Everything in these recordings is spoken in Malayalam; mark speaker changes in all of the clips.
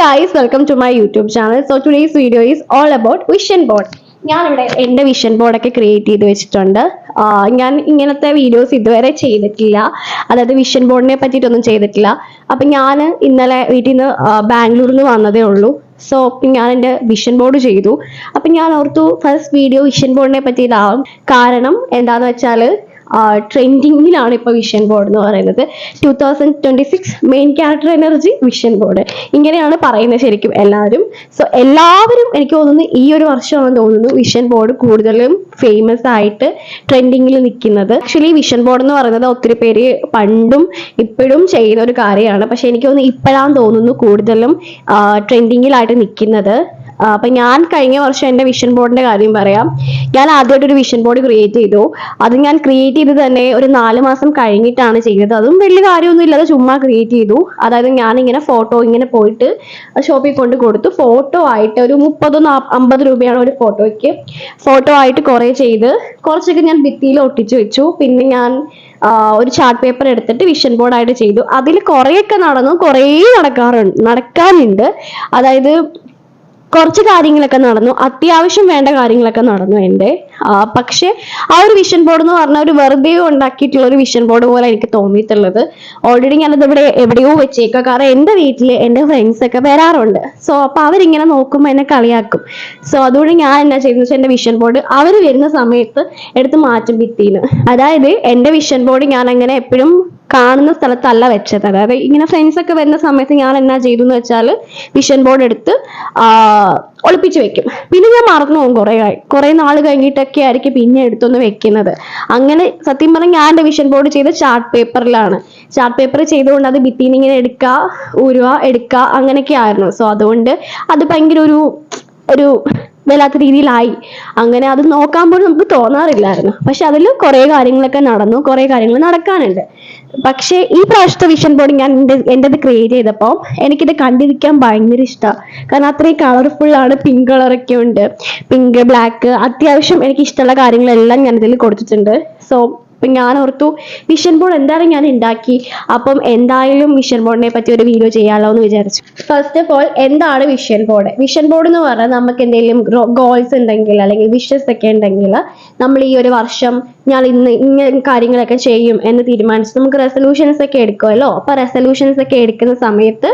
Speaker 1: guys, welcome to my YouTube channel. So today's video is all about vision board. ഞാനിവിടെ എന്റെ വിഷൻ ബോർഡൊക്കെ ക്രിയേറ്റ് ചെയ്ത് വെച്ചിട്ടുണ്ട്. ഞാൻ ഇങ്ങനത്തെ വീഡിയോസ് ഇതുവരെ ചെയ്തിട്ടില്ല. അതായത് വിഷൻ ബോർഡിനെ പറ്റിയിട്ടൊന്നും ചെയ്തിട്ടില്ല. അപ്പം ഞാൻ ഇന്നലെ വീട്ടിൽ നിന്ന് ബാംഗ്ലൂരിൽ നിന്ന് വന്നതേ ഉള്ളൂ. സോ ഞാൻ എന്റെ വിഷൻ ബോർഡ് ചെയ്തു. അപ്പം ഞാൻ ഓർത്തു ഫസ്റ്റ് വീഡിയോ വിഷൻ ബോർഡിനെ പറ്റിയിട്ടാവും കാരണം എന്താന്ന് വെച്ചാൽ ട്രെൻഡിങ്ങിലാണ് ഇപ്പോൾ വിഷൻ ബോർഡ് എന്ന് പറയുന്നത്. Two thousand twenty six main character energy vision board ഇങ്ങനെയാണ് പറയുന്നത് ശരിക്കും എല്ലാവരും. സോ എല്ലാവരും എനിക്ക് തോന്നുന്നു ഈ ഒരു വർഷമാണെന്ന് തോന്നുന്നു വിഷൻ ബോർഡ് കൂടുതലും ഫേമസ് ആയിട്ട് ട്രെൻഡിങ്ങിൽ നിൽക്കുന്നത് ആക്ച്വലി വിഷൻ ബോർഡ് എന്ന് പറയുന്നത് ഒത്തിരി പേര് പണ്ടും ഇപ്പോഴും ചെയ്യുന്ന ഒരു കാര്യമാണ്. പക്ഷെ എനിക്ക് തോന്നുന്നു ഇപ്പോഴാണ് തോന്നുന്നു കൂടുതലും ട്രെൻഡിങ്ങിലായിട്ട് നിൽക്കുന്നത് അപ്പൊ ഞാൻ കഴിഞ്ഞ വർഷം എന്റെ വിഷൻ ബോർഡിന്റെ കാര്യം പറയാം. ഞാൻ ആദ്യമായിട്ട് ഒരു വിഷൻ ബോർഡ് ക്രിയേറ്റ് ചെയ്തു. അത് ഞാൻ ക്രിയേറ്റ് ചെയ്ത് തന്നെ ഒരു നാല് മാസം കഴിഞ്ഞിട്ടാണ് ചെയ്തത്. അതും വലിയ കാര്യമൊന്നും ഇല്ലാതെ ചുമ്മാ ക്രിയേറ്റ് ചെയ്തു. അതായത് ഞാൻ ഇങ്ങനെ ഫോട്ടോ ഇങ്ങനെ പോയിട്ട് ഷോപ്പിൽ കൊണ്ട് കൊടുത്തു. ഫോട്ടോ ആയിട്ട് ഒരു മുപ്പതോ അമ്പത് രൂപയാണ് ഒരു ഫോട്ടോയ്ക്ക് ഫോട്ടോ ആയിട്ട് കുറേ ചെയ്ത് കുറച്ചൊക്കെ ഞാൻ ഭിത്തിയിൽ ഒട്ടിച്ചു വെച്ചു. പിന്നെ ഞാൻ ഒരു ചാർട്ട് പേപ്പർ എടുത്തിട്ട് വിഷൻ ബോർഡായിട്ട് ചെയ്തു. അതിൽ കുറേയൊക്കെ നടന്നു. കുറേ നടക്കാറുണ്ട്. നടക്കാനുണ്ട് അതായത് കുറച്ച് കാര്യങ്ങളൊക്കെ നടന്നു. അത്യാവശ്യം വേണ്ട കാര്യങ്ങളൊക്കെ നടന്നു എന്റെ. പക്ഷെ ആ ഒരു വിഷൻ ബോർഡ് എന്ന് പറഞ്ഞ ഒരു വെറുതെ ഉണ്ടാക്കിയിട്ടുള്ള ഒരു വിഷൻ ബോർഡ് പോലെ എനിക്ക് തോന്നിയിട്ടുള്ളത്. ഓൾറെഡി ഞാനത് ഇവിടെ എവിടെയോ വെച്ചേക്കാം. കാരണം എന്റെ വീട്ടിൽ എന്റെ ഫ്രണ്ട്സ് ഒക്കെ വരാറുണ്ട്. സോ അപ്പോൾ അവരിങ്ങനെ നോക്കുമ്പോൾ എന്നെ കളിയാക്കും. സോ അതുകൊണ്ട് ഞാൻ എന്നാ ചെയ്യുന്നത് വെച്ചാൽ എന്റെ വിഷൻ ബോർഡ് അവർ വരുന്ന സമയത്ത് എടുത്ത് മാറ്റും ഭിത്തിന്ന് അതായത് എന്റെ വിഷൻ ബോർഡ് ഞാൻ അങ്ങനെ എപ്പോഴും കാണുന്ന സ്ഥലത്തല്ല വെച്ചത്. അതായത് ഇങ്ങനെ ഫ്രണ്ട്സ് ഒക്കെ വരുന്ന സമയത്ത് ഞാൻ എന്നാ ചെയ്തു എന്ന് വെച്ചാൽ വിഷൻ ബോർഡ് എടുത്ത് ഒളിപ്പിച്ച് വെക്കും. പിന്നെ ഞാൻ മറന്നു പോകും കുറേ കുറേ നാൾ കഴിഞ്ഞിട്ടൊക്കെ ആയിരിക്കും പിന്നെ എടുത്തൊന്ന് വെക്കുന്നത്. അങ്ങനെ സത്യം പറഞ്ഞാൽ ഞാൻ എന്റെ വിഷൻ ബോർഡ് ചെയ്ത ചാർട്ട് പേപ്പറിലാണ് ചാർട്ട് പേപ്പർ ചെയ്തുകൊണ്ട് അത് ഭിത്തിന്ന് ഇങ്ങനെ എടുക്കുക ഊരുക എടുക്കുക അങ്ങനെയൊക്കെ ആയിരുന്നു. സോ അതുകൊണ്ട് അത് ഭയങ്കര ഒരു ഒരു വല്ലാത്ത രീതിയിലായി. അങ്ങനെ അത് നോക്കാൻ പോലും നമുക്ക് തോന്നാറില്ലായിരുന്നു. പക്ഷെ അതിൽ കുറേ കാര്യങ്ങളൊക്കെ നടന്നു. കുറേ കാര്യങ്ങൾ നടക്കാനുണ്ട്. പക്ഷേ ഈ പ്രാവശ്യത്തെ വിഷൻ ബോർഡ് ഞാൻ എന്റെ എന്റെത് ക്രിയേറ്റ് ചെയ്തപ്പോൾ എനിക്കിത് കണ്ടിരിക്കാൻ ഭയങ്കര ഇഷ്ടമാണ് കാരണം അത്രയും കളർഫുൾ ആണ് പിങ്ക് കളറൊക്കെ ഉണ്ട്. പിങ്ക് ബ്ലാക്ക് അത്യാവശ്യം എനിക്ക് ഇഷ്ടമുള്ള കാര്യങ്ങളെല്ലാം ഞാൻ ഇതിൽ കൊടുത്തിട്ടുണ്ട്. സോ ഇപ്പം ഞാൻ ഓർത്തു വിഷൻ ബോർഡ് എന്തായാലും ഞാൻ ഉണ്ടാക്കി അപ്പം എന്തായാലും വിഷൻ ബോർഡിനെ പറ്റി ഒരു വീഡിയോ ചെയ്യാമല്ലോ എന്ന് വിചാരിച്ചു. ഫസ്റ്റ് ഓഫ് ഓൾ എന്താണ് വിഷൻ ബോർഡ് വിഷൻ ബോർഡ് എന്ന് പറഞ്ഞാൽ നമുക്ക് എന്തെങ്കിലും ഗോൾസ് ഉണ്ടെങ്കിൽ അല്ലെങ്കിൽ വിഷസ് ഒക്കെ ഉണ്ടെങ്കിൽ നമ്മൾ ഈ ഒരു വർഷം ഞാൻ ഇന്ന് ഇങ്ങനെ കാര്യങ്ങളൊക്കെ ചെയ്യും എന്ന് തീരുമാനിച്ച്. നമുക്ക് റെസൊല്യൂഷൻസ് ഒക്കെ എടുക്കുമല്ലോ? അപ്പോൾ റെസൊല്യൂഷൻസ് ഒക്കെ എടുക്കുന്ന സമയത്ത്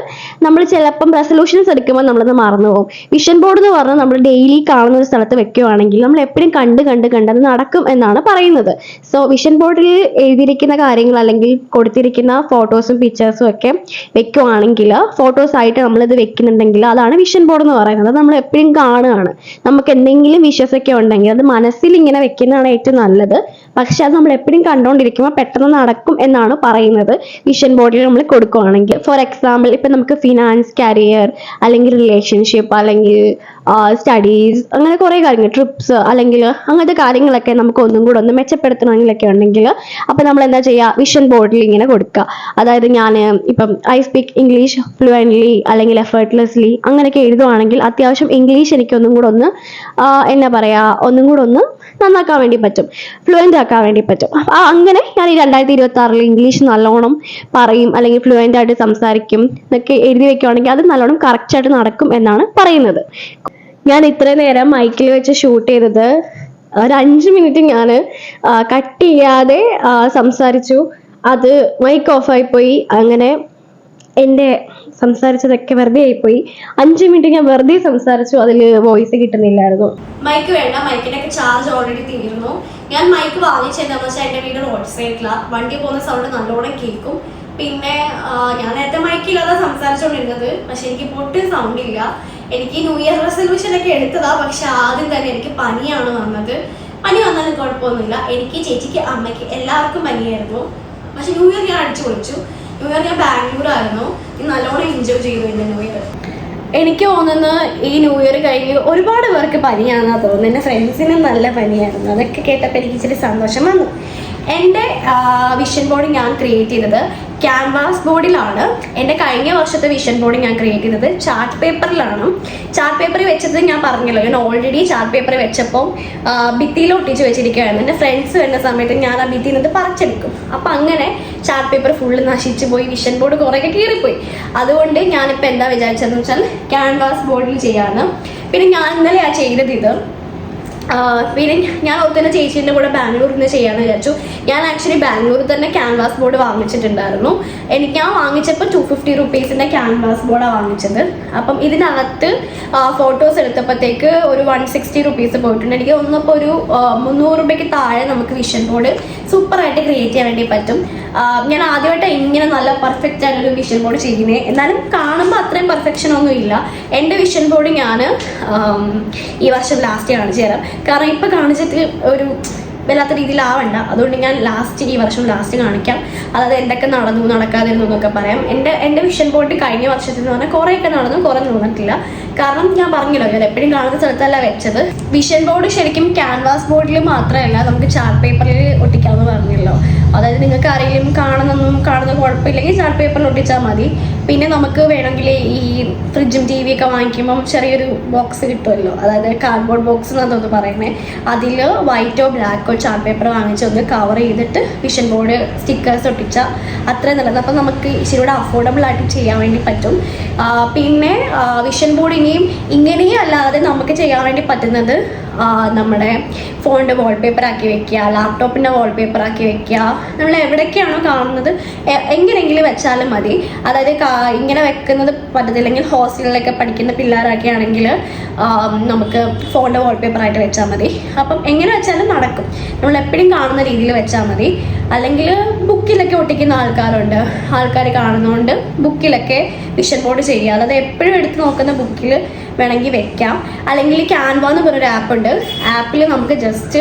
Speaker 1: നമ്മൾ ചിലപ്പം റെസൊല്യൂഷൻസ് എടുക്കുമ്പോൾ നമ്മളത് മറന്നു പോകും. വിഷൻ ബോർഡ് എന്ന് പറഞ്ഞാൽ നമ്മൾ ഡെയിലി കാണുന്ന ഒരു സ്ഥലത്ത് വെക്കുകയാണെങ്കിൽ നമ്മൾ എപ്പോഴും കണ്ട് കണ്ട് കണ്ട് അത് നടക്കും എന്നാണ് പറയുന്നത്. സോ വിഷൻ ബോർഡിൽ എഴുതിയിരിക്കുന്ന കാര്യങ്ങൾ അല്ലെങ്കിൽ കൊടുത്തിരിക്കുന്ന ഫോട്ടോസും പിക്ചേഴ്സും ഒക്കെ വെക്കുവാണെങ്കിൽ ഫോട്ടോസ് ആയിട്ട് നമ്മളിത് വെക്കുന്നുണ്ടെങ്കിൽ അതാണ് വിഷൻ ബോർഡ് എന്ന് പറയുന്നത്. നമ്മൾ എപ്പോഴും കാണുകയാണ്. നമുക്ക് എന്തെങ്കിലും വിഷസ് ഒക്കെ ഉണ്ടെങ്കിൽ അത് മനസ്സിൽ ഇങ്ങനെ വെക്കുന്നതാണ് ഏറ്റവും നല്ലത്. പക്ഷെ അത് നമ്മൾ എപ്പോഴും കണ്ടുകൊണ്ടിരിക്കുമ്പോൾ പെട്ടെന്ന് നടക്കും എന്നാണ് പറയുന്നത്. വിഷൻ ബോർഡിൽ നമ്മൾ കൊടുക്കുകയാണെങ്കിൽ ഫോർ എക്സാമ്പിൾ ഇപ്പം നമുക്ക് ഫിനാൻസ് കരിയർ അല്ലെങ്കിൽ റിലേഷൻഷിപ്പ് അല്ലെങ്കിൽ സ്റ്റഡീസ് അങ്ങനെ കുറേ കാര്യങ്ങൾ ട്രിപ്സ് അല്ലെങ്കിൽ അങ്ങനത്തെ കാര്യങ്ങളൊക്കെ നമുക്ക് ഒന്നും കൂടെ ഒന്ന് മെച്ചപ്പെടുത്തണമെങ്കിലൊക്കെ ഉണ്ടെങ്കിൽ അപ്പം നമ്മൾ എന്താ ചെയ്യുക? വിഷൻ ബോർഡിൽ ഇങ്ങനെ കൊടുക്കുക. അതായത് ഞാൻ ഇപ്പം ഐ സ്പീക്ക് ഇംഗ്ലീഷ് ഫ്ലുവന്റ്ലി അല്ലെങ്കിൽ എഫേർട്ട്ലെസ്ലി അങ്ങനെയൊക്കെ എഴുതുവാണെങ്കിൽ അത്യാവശ്യം ഇംഗ്ലീഷ് എനിക്കൊന്നും കൂടെ ഒന്ന് എന്നാ പറയുക ഒന്നും കൂടെ ഒന്ന് നന്നാക്കാൻ വേണ്ടി പറ്റും. ഫ്ലുവന്റ് ആക്കാൻ വേണ്ടി പറ്റും. അങ്ങനെ ഞാൻ ഈ രണ്ടായിരത്തി ഇരുപത്തി ആറിൽ ഇംഗ്ലീഷ് നല്ലോണം പറയും അല്ലെങ്കിൽ ഫ്ലുവന്റ് ആയിട്ട് സംസാരിക്കും എന്നൊക്കെ എഴുതി വെക്കുകയാണെങ്കിൽ അത് നല്ലോണം കറക്റ്റായിട്ട് നടക്കും എന്നാണ് പറയുന്നത്. ഞാൻ ഇത്രയും നേരം മൈക്കിൽ വെച്ച് ഷൂട്ട് ചെയ്തത് ഒരു അഞ്ച് മിനിറ്റ് ഞാൻ കട്ട് ചെയ്യാതെ സംസാരിച്ചു. അത് മൈക്ക് ഓഫായി പോയി. അങ്ങനെ എന്റെ സംസാരിച്ചതൊക്കെ വെറുതെ ആയിപ്പോയി. അഞ്ച് മിനിറ്റ് ഞാൻ വെറുതെ സംസാരിച്ചു അതിൽ വോയിസ് കിട്ടുന്നില്ലായിരുന്നു.
Speaker 2: മൈക്ക് വേണ്ട മൈക്കിന്റെ ചാർജ് ഓൾറെഡി തീർന്നു. ഞാൻ മൈക്ക് വാങ്ങിച്ചെന്താ വെച്ചാൽ എന്റെ വീട് റോഡ് സൈഡിലാണ് വണ്ടി പോകുന്ന സൗണ്ട് നല്ലോണം കേൾക്കും. പിന്നെ ഞാൻ നേരത്തെ മൈക്കില്ലാതെ സംസാരിച്ചുകൊണ്ടിരുന്നത് പക്ഷെ എനിക്ക് പൊട്ടി സൗണ്ട് ഇല്ല. എനിക്ക് ന്യൂ ഇയർ റെസൊല്യൂഷൻ ഒക്കെ എടുത്തതാ. പക്ഷെ ആദ്യം തന്നെ എനിക്ക് പനിയാണ് വന്നത്. പനി വന്നാലും കുഴപ്പമൊന്നുമില്ല. എനിക്ക് ചേച്ചിക്ക് അമ്മയ്ക്ക് എല്ലാവർക്കും പനിയായിരുന്നു. പക്ഷെ ന്യൂ ഇയർ ഞാൻ അടിച്ചു പൊളിച്ചു. നല്ലോണം എൻജോയ് ന്യൂ ഇയർ എനിക്ക് തോന്നുന്നു ഈ ന്യൂ ഇയർ കഴിഞ്ഞ് ഒരുപാട് പേർക്ക് പനിയാണെന്നാണ് തോന്നുന്നത് എന്റെ ഫ്രണ്ട്സിനും നല്ല പനിയായിരുന്നു. അതൊക്കെ കേട്ടപ്പോൾ എനിക്ക് ഇച്ചിരി സന്തോഷം വന്നു. എന്റെ വിഷൻ ബോർഡ് ഞാൻ ക്രിയേറ്റ് ചെയ്തത് ക്യാൻവാസ് ബോർഡിലാണ് എന്റെ കഴിഞ്ഞ വർഷത്തെ വിഷൻ ബോർഡ് ഞാൻ ക്രിയേറ്റ് ചെയ്തത്. ചാർട്ട് പേപ്പറിലാണ് ചാർട്ട് പേപ്പറിൽ വെച്ചത് ഞാൻ പറഞ്ഞല്ലോ. ഞാൻ ഓൾറെഡി ചാർട്ട് പേപ്പർ വെച്ചപ്പോൾ ഭിത്തിയിൽ ഒട്ടിച്ച് വെച്ചിരിക്കുകയായിരുന്നു. എന്റെ ഫ്രണ്ട്സ് വരുന്ന സമയത്ത് ഞാൻ ആ ഭിത്തിയിൽ നിന്ന് പറിച്ചെടുക്കും. അപ്പം അങ്ങനെ ചാർട്ട് പേപ്പർ ഫുള്ള് നശിച്ചു പോയി. വിഷൻ ബോർഡ് കുറേയൊക്കെ കീറിപ്പോയി. അതുകൊണ്ട് ഞാനിപ്പോൾ എന്താ വിചാരിച്ചതെന്ന് വെച്ചാൽ ക്യാൻവാസ് ബോർഡിൽ ചെയ്യാണ്. പിന്നെ ഞാൻ ഇന്നലെയാണ് ചെയ്തത് ഇത്. പിന്നെ ഞാൻ ഓർത്തുന്ന ചേച്ചീന്റെ കൂടെ ബാംഗ്ലൂരിൽ നിന്ന് ചെയ്യാമെന്ന് വിചാരിച്ചു. ഞാൻ ആക്ച്വലി ബാംഗ്ലൂരിൽ തന്നെ ക്യാൻവാസ് ബോർഡ് വാങ്ങിച്ചിട്ടുണ്ടായിരുന്നു. എനിക്ക് ഞാൻ വാങ്ങിച്ചപ്പോൾ ടു ഫിഫ്റ്റി റുപ്പീസിന്റെ ക്യാൻവാസ് ബോർഡാണ് വാങ്ങിച്ചത്. അപ്പം ഇതിനകത്ത് ഫോട്ടോസ് എടുത്തപ്പോഴത്തേക്ക് ഒരു വൺ സിക്സ്റ്റി റുപ്പീസ് പോയിട്ടുണ്ട്. എനിക്ക് ഒന്നപ്പോൾ ഒരു മുന്നൂറ് രൂപയ്ക്ക് താഴെ നമുക്ക് വിഷൻ ബോർഡ് സൂപ്പറായിട്ട് ക്രിയേറ്റ് ചെയ്യാൻ വേണ്ടി പറ്റും. ഞാൻ ആദ്യമായിട്ട് ഇങ്ങനെ നല്ല പെർഫെക്റ്റ് ആയിട്ടൊരു വിഷൻ ബോർഡ് ചെയ്യുന്നത് എന്നാലും കാണുമ്പോൾ അത്രയും പെർഫെക്ഷൻ ഒന്നും ഇല്ല. എന്റെ വിഷൻ ബോർഡ് ഞാൻ ഈ വർഷം ലാസ്റ്റ് കാണിച്ചു തരാം. കാരണം ഇപ്പം കാണിച്ചിട്ട് ഒരു വല്ലാത്ത രീതിയിലാവണ്ട. അതുകൊണ്ട് ഞാൻ ലാസ്റ്റ് ഈ വർഷം ലാസ്റ്റ് കാണിക്കാം. അതായത് എന്തൊക്കെ നടന്നു നടക്കാതിരുന്നു എന്നൊക്കെ പറയാം. എന്റെ എന്റെ വിഷൻ ബോർഡ് കഴിഞ്ഞ വർഷത്തിൽ എന്ന് പറഞ്ഞാൽ കുറേയൊക്കെ നടന്നു കുറേ നടന്നിട്ടില്ല. കാരണം ഞാൻ പറഞ്ഞല്ലോ ഞാൻ എപ്പോഴും കാണുന്ന സ്ഥലത്തല്ല വെച്ചത്. വിഷൻ ബോർഡ് ശരിക്കും ക്യാൻവാസ് ബോർഡിൽ മാത്രമല്ല നമുക്ക് ചാർട്ട് പേപ്പറിൽ ഒട്ടിക്കാമെന്ന് പറഞ്ഞല്ലോ. അതായത് നിങ്ങൾക്ക് ആരെങ്കിലും കാണുന്നൊന്നും കാണുന്ന കുഴപ്പമില്ലെങ്കിൽ ചാർട്ട് പേപ്പറിൽ ഒട്ടിച്ചാൽ മതി. പിന്നെ നമുക്ക് വേണമെങ്കിൽ ഈ ഫ്രിഡ്ജും ടി വി ഒക്കെ വാങ്ങിക്കുമ്പം ചെറിയൊരു ബോക്സ് കിട്ടുമല്ലോ. അതായത് കാർഡ്ബോർഡ് ബോക്സ് എന്നാണ് പറയുന്നത് അതിൽ വൈറ്റോ ബ്ലാക്കോ ചാർട്ട് പേപ്പർ വാങ്ങിച്ചൊന്ന് കവർ ചെയ്തിട്ട് വിഷൻ ബോർഡ് സ്റ്റിക്കേഴ്സ് ഒട്ടിച്ചാൽ അത്രയും നല്ലത്. അപ്പം നമുക്ക് ഇച്ചിരി കൂടെ അഫോർഡബിൾ ആയിട്ട് ചെയ്യാൻ വേണ്ടി പറ്റും. പിന്നെ വിഷൻ ബോർഡ് ഇനിയും ഇങ്ങനെയും അല്ലാതെ നമുക്ക് ചെയ്യാൻ വേണ്ടി പറ്റുന്നത് നമ്മുടെ ഫോണിന്റെ വാൾപേപ്പർ ആക്കി വെക്കുക ലാപ്ടോപ്പിന്റെ വാൾപേപ്പർ ആക്കി വെക്കുക. നമ്മൾ എവിടേക്കാണോ കാണുന്നത് എങ്ങനെയെങ്കിലും വെച്ചാലും മതി. അതായത് ഇങ്ങനെ വെക്കുന്നത് പറ്റത്തില്ലെങ്കിൽ ഹോസ്റ്റലിലൊക്കെ പഠിക്കുന്ന പിള്ളേരൊക്കെ ആണെങ്കിൽ നമുക്ക് ഫോണിന്റെ വാൾപേപ്പർ ആയിട്ട് വെച്ചാൽ മതി. അപ്പം എങ്ങനെ വെച്ചാലും നടക്കും. നമ്മൾ എപ്പോഴും കാണുന്ന രീതിയിൽ വെച്ചാൽ മതി. അല്ലെങ്കിൽ ബുക്കിലൊക്കെ ഒട്ടിക്കുന്ന ആൾക്കാരുണ്ട്. ആൾക്കാർ കാണുന്നതുകൊണ്ട് ബുക്കിലൊക്കെ വിഷൻ ബോർഡ് ചെയ്യുക. അതായത് എപ്പോഴും എടുത്ത് നോക്കുന്ന ബുക്കിൽ വേണമെങ്കിൽ വെക്കാം. അല്ലെങ്കിൽ ക്യാൻവ എന്ന് പറഞ്ഞൊരു ആപ്പ് ഉണ്ട്. ആപ്പിൽ നമുക്ക് ജസ്റ്റ്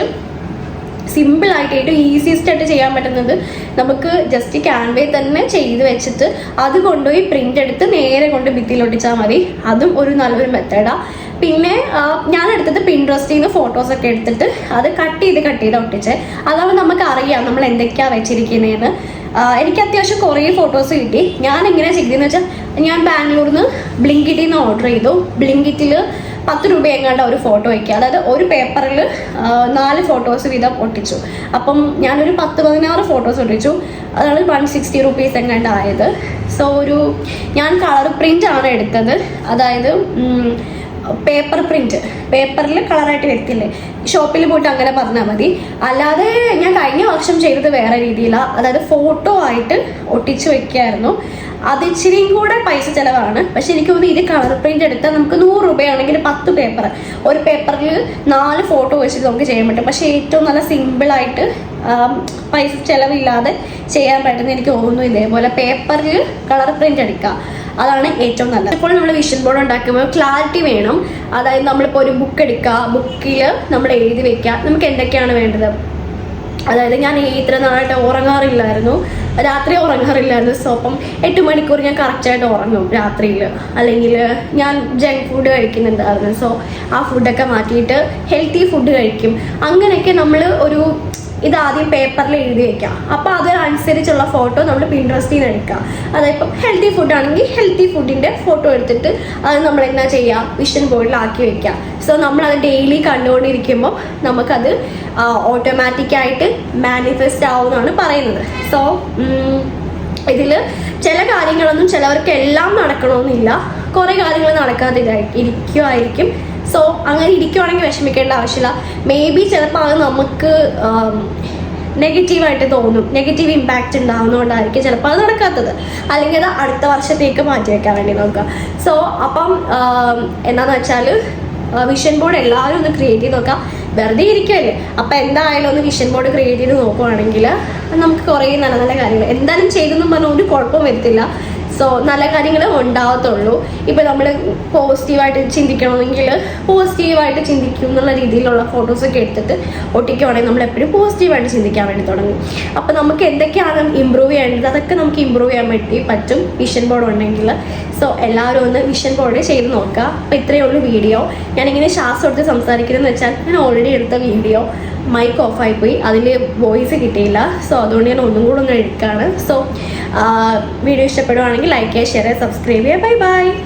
Speaker 2: സിമ്പിൾ ആയിട്ട് ഏറ്റവും ഈസിയസ്റ്റ് ആയിട്ട് ചെയ്യാൻ പറ്റുന്നത് നമുക്ക് ജസ്റ്റ് ക്യാൻവയിൽ തന്നെ ചെയ്ത് വെച്ചിട്ട് അത് കൊണ്ടുപോയി പ്രിന്റ് എടുത്ത് നേരെ കൊണ്ട് ഭിത്തിയിൽ ഒട്ടിച്ചാൽ മതി. അതും ഒരു നല്ലൊരു മെത്തേഡാണ് പിന്നെ ഞാൻ എടുത്തത് പിൻട്രസ്റ്റിൽ നിന്ന് ഫോട്ടോസൊക്കെ എടുത്തിട്ട് അത് കട്ട് ചെയ്ത് കട്ട് ചെയ്ത് ഒട്ടിച്ച്. അതാവുമ്പോൾ നമുക്ക് അറിയാം നമ്മൾ എന്തൊക്കെയാണ് വെച്ചിരിക്കുന്നതെന്ന് എനിക്ക് അത്യാവശ്യം കുറേ ഫോട്ടോസ് കിട്ടി. ഞാൻ എങ്ങനെ ചെയ്തതെന്ന് വെച്ചാൽ ഞാൻ ബാംഗ്ലൂരിൽ നിന്ന് ബ്ലിങ്കിറ്റിൽ നിന്ന് ഓർഡർ ചെയ്തു ബ്ലിങ്കിറ്റിൽ പത്ത് രൂപ എങ്ങാണ്ട് ഒരു ഫോട്ടോ വയ്ക്കുക. അതായത് ഒരു പേപ്പറിൽ നാല് ഫോട്ടോസ് വീതം ഒട്ടിച്ചു. അപ്പം ഞാനൊരു പത്ത് പതിനാറ് ഫോട്ടോസ് ഒട്ടിച്ചു. അതാണ് വൺ സിക്സ്റ്റി റുപ്പീസ് എങ്ങാണ്ട് ആയത്. സോ ഒരു ഞാൻ കളർ പ്രിന്റ് ആണ് എടുത്തത്. അതായത് പേപ്പർ പ്രിന്റ്. പേപ്പറിൽ കളറായിട്ട് വരത്തില്ലേ ഷോപ്പിൽ പോയിട്ട് അങ്ങനെ പറഞ്ഞാൽ മതി. അല്ലാതെ ഞാൻ കഴിഞ്ഞ വർഷം ചെയ്തത് വേറെ രീതിയിലാണ് അതായത് ഫോട്ടോ ആയിട്ട് ഒട്ടിച്ചു വെക്കായിരുന്നു. അത് ഇച്ചിരിയും കൂടെ പൈസ ചിലവാണ്. പക്ഷെ എനിക്ക് തോന്നുന്നു ഇത് കളർ പ്രിന്റ് എടുത്താൽ നമുക്ക് നൂറ് രൂപയാണെങ്കിൽ പത്ത് പേപ്പർ ഒരു പേപ്പറിൽ നാല് ഫോട്ടോ വെച്ചിട്ട് നമുക്ക് ചെയ്യാൻ പറ്റും. പക്ഷേ ഏറ്റവും നല്ല സിമ്പിളായിട്ട് പൈസ ചിലവില്ലാതെ ചെയ്യാൻ പറ്റുന്ന എനിക്ക് തോന്നുന്നു ഇതേപോലെ പേപ്പറിൽ കളർ പ്രിന്റ് എടുക്കുക അതാണ് ഏറ്റവും നല്ലത്. ഇപ്പോൾ നമ്മൾ വിഷൻ ബോർഡ് ഉണ്ടാക്കുമ്പോൾ ക്ലാരിറ്റി വേണം. അതായത് നമ്മളിപ്പോൾ ഒരു ബുക്ക് എടുക്കുക. ബുക്കിൽ നമ്മൾ എഴുതി വെക്കുക. നമുക്ക് എന്തൊക്കെയാണ് വേണ്ടത്? അതായത് ഞാൻ ഇത്ര നാളായിട്ട് ഉറങ്ങാറില്ലായിരുന്നു. രാത്രി ഉറങ്ങാറില്ലായിരുന്നു. സോ അപ്പം എട്ട് മണിക്കൂർ ഞാൻ കറക്റ്റായിട്ട് ഉറങ്ങും രാത്രിയിൽ. അല്ലെങ്കിൽ ഞാൻ ജങ്ക് ഫുഡ് കഴിക്കുന്നുണ്ടായിരുന്നു. സോ ആ ഫുഡൊക്കെ മാറ്റിയിട്ട് ഹെൽത്തി ഫുഡ് കഴിക്കും. അങ്ങനെയൊക്കെ നമ്മൾ ഒരു ഇതാദ്യം പേപ്പറിൽ എഴുതി വെക്കാം. അപ്പോൾ അതിനനുസരിച്ചുള്ള ഫോട്ടോ നമ്മൾ പിൻട്രസ്റ്റിൽ നിന്ന് എടുക്കാം. അതായത് ഹെൽത്തി ഫുഡ് ആണെങ്കിൽ ഹെൽത്തി ഫുഡിന്റെ ഫോട്ടോ എടുത്തിട്ട് അത് നമ്മൾ എന്താ ചെയ്യാം? വിഷൻ ബോർഡിൽ ആക്കി വെക്കാം. സോ നമ്മൾ അത് ഡെയിലി കണ്ടുകൊണ്ടിരിക്കുമ്പോൾ നമുക്കത് ഓട്ടോമാറ്റിക്കായിട്ട് മാനിഫെസ്റ്റ് ആവുമെന്നാണ് പറയുന്നത്. സോ ഇതിൽ ചില കാര്യങ്ങളൊന്നും ചിലവർക്ക് എല്ലാം നടക്കണമെന്നില്ല. കുറേ കാര്യങ്ങൾ നടക്കാതെ ഇരിക്കുമായിരിക്കും സോ അങ്ങനെ ഇരിക്കുവാണെങ്കിൽ വിഷമിക്കേണ്ട ആവശ്യമില്ല. മേ ബി ചിലപ്പോൾ അത് നമുക്ക് നെഗറ്റീവായിട്ട് തോന്നും. നെഗറ്റീവ് ഇമ്പാക്റ്റ് ഉണ്ടാകുന്നതുകൊണ്ടായിരിക്കും ചിലപ്പോൾ അത് നടക്കാത്തത്. അല്ലെങ്കിൽ അത് അടുത്ത വർഷത്തേക്ക് മാറ്റി വയ്ക്കാൻ വേണ്ടി നോക്കുക. സോ അപ്പം എന്താണെന്ന് വെച്ചാൽ വിഷൻ ബോർഡ് എല്ലാവരും ഒന്ന് ക്രിയേറ്റ് ചെയ്ത് നോക്കാം വെറുതെ ഇരിക്കുമല്ലേ അപ്പം എന്തായാലും ഒന്ന് വിഷൻ ബോർഡ് ക്രിയേറ്റ് ചെയ്ത് നോക്കുവാണെങ്കിൽ നമുക്ക് കുറേ നല്ല നല്ല കാര്യങ്ങൾ. എന്തായാലും ചെയ്തെന്നും പറഞ്ഞാൽ ഒരു കുഴപ്പം വരത്തില്ല. സോ നല്ല കാര്യങ്ങൾ ഉണ്ടാവത്തുള്ളൂ. ഇപ്പം നമ്മൾ പോസിറ്റീവായിട്ട് ചിന്തിക്കണമെങ്കിൽ പോസിറ്റീവായിട്ട് ചിന്തിക്കും എന്നുള്ള രീതിയിലുള്ള ഫോട്ടോസൊക്കെ എടുത്തിട്ട് ഒട്ടിക്കുവാണെങ്കിൽ നമ്മൾ എപ്പോഴും പോസിറ്റീവായിട്ട് ചിന്തിക്കാൻ വേണ്ടി തുടങ്ങും. അപ്പം നമുക്ക് എന്തൊക്കെയാണ് ഇമ്പ്രൂവ് ചെയ്യേണ്ടത്? അതൊക്കെ നമുക്ക് ഇമ്പ്രൂവ് ചെയ്യാൻ വേണ്ടി പറ്റും. വിഷൻ ബോർഡ് ഉണ്ടെങ്കിൽ.
Speaker 1: സോ എല്ലാവരും ഒന്ന് വിഷൻ ബോർഡ് ചെയ്ത് നോക്കുക. അപ്പോൾ ഇത്രയേ ഉള്ളൂ വീഡിയോ ഞാനിങ്ങനെ ശ്വാസം എടുത്ത് സംസാരിക്കുന്നതെന്ന് വെച്ചാൽ ഞാൻ ഓൾറെഡി എടുത്ത വീഡിയോ മൈക്ക് ഓഫായി പോയി അതിൽ വോയിസ് കിട്ടിയില്ല. സോ അതുകൊണ്ട് ഞാൻ ഒന്നും കൂടെ ഒന്ന് എടുക്കുകയാണ് സോ വീഡിയോ ഇഷ്ടപ്പെടുവാണെങ്കിൽ ലൈക്ക് ചെയ്യുക ഷെയർ ചെയ്യുക സബ്സ്ക്രൈബ് ചെയ്യുക. Bye bye